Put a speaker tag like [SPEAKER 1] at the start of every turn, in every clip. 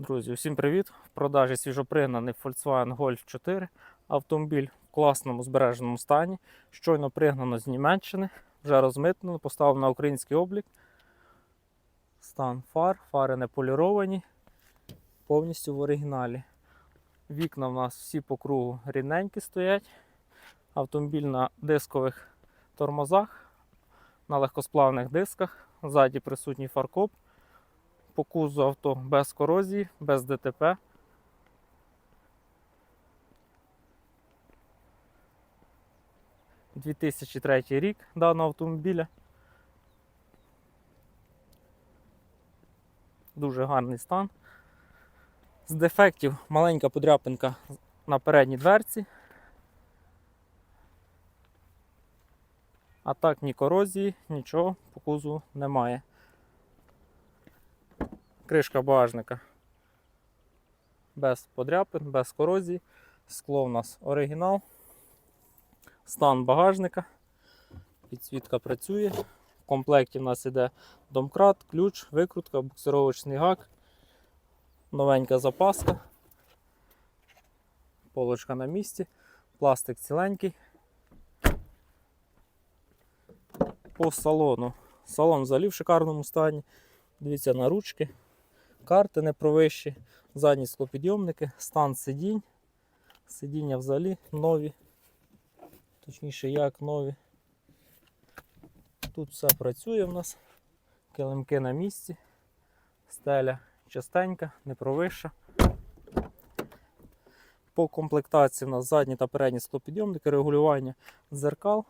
[SPEAKER 1] Друзі, усім привіт! В продажі свіжопригнаний Volkswagen Golf 4. Автомобіль в класному збереженому стані. Щойно пригнано з Німеччини, вже розмитнено, поставлено на український облік. Стан фар, фари не поліровані, повністю в оригіналі. Вікна в нас всі по кругу рівненькі стоять. Автомобіль на дискових тормозах, на легкосплавних дисках. Ззаді присутній фаркоп по кузу авто без корозії, без ДТП. – 2003 рік даного автомобіля. Дуже гарний стан. З дефектів маленька подряпинка на передній дверці. А так ні корозії, нічого по кузову немає. Кришка багажника без подряпин, без корозії. Скло в нас оригінал. Стан багажника. Підсвітка працює. В комплекті в нас іде домкрат, ключ, викрутка, буксировочний гак, новенька запаска, полочка на місці, пластик ціленький. По салону. Салон взагалі в шикарному стані. Дивіться на ручки карти не провищі, задні склопідйомники, стан сидінь. Сидіння взагалі нові. Точніше, як нові. Тут все працює в нас. Килимки на місці, стеля частенька, не провища. По комплектації в нас задні та передні склопідйомники, регулювання дзеркал.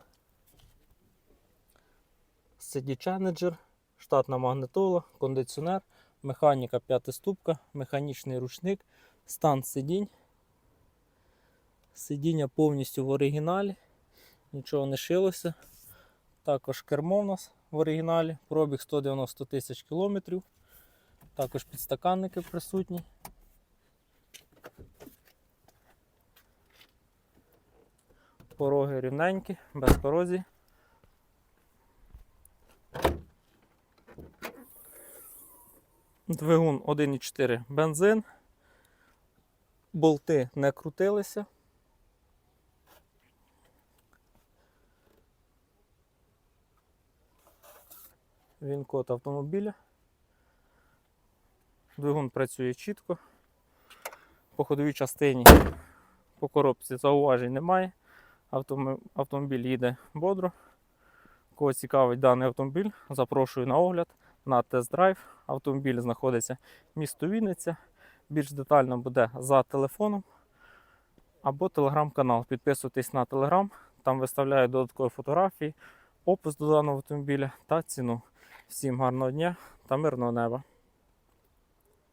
[SPEAKER 1] CD Challenger, штатна магнитола, кондиціонер механіка п'ятиступка, механічний ручник, стан сидінь. Сидіння повністю в оригіналі, нічого не шилося. Також кермо в нас в оригіналі, пробіг 190 тисяч кілометрів. Також підстаканники присутні. Пороги рівненькі, без корозії. Двигун 1,4 бензин. Болти не крутилися. Він код автомобіля. Двигун працює чітко. По ходовій частині по коробці зауважень немає. Автомобіль, їде бодро. Кого цікавить даний автомобіль, запрошую на огляд на тест-драйв. Автомобіль знаходиться в місто Вінниця. Більш детально буде за телефоном або телеграм-канал. Підписуйтесь на телеграм, там виставляю додаткові фотографії, опис до даного автомобіля та ціну. Всім гарного дня та мирного неба!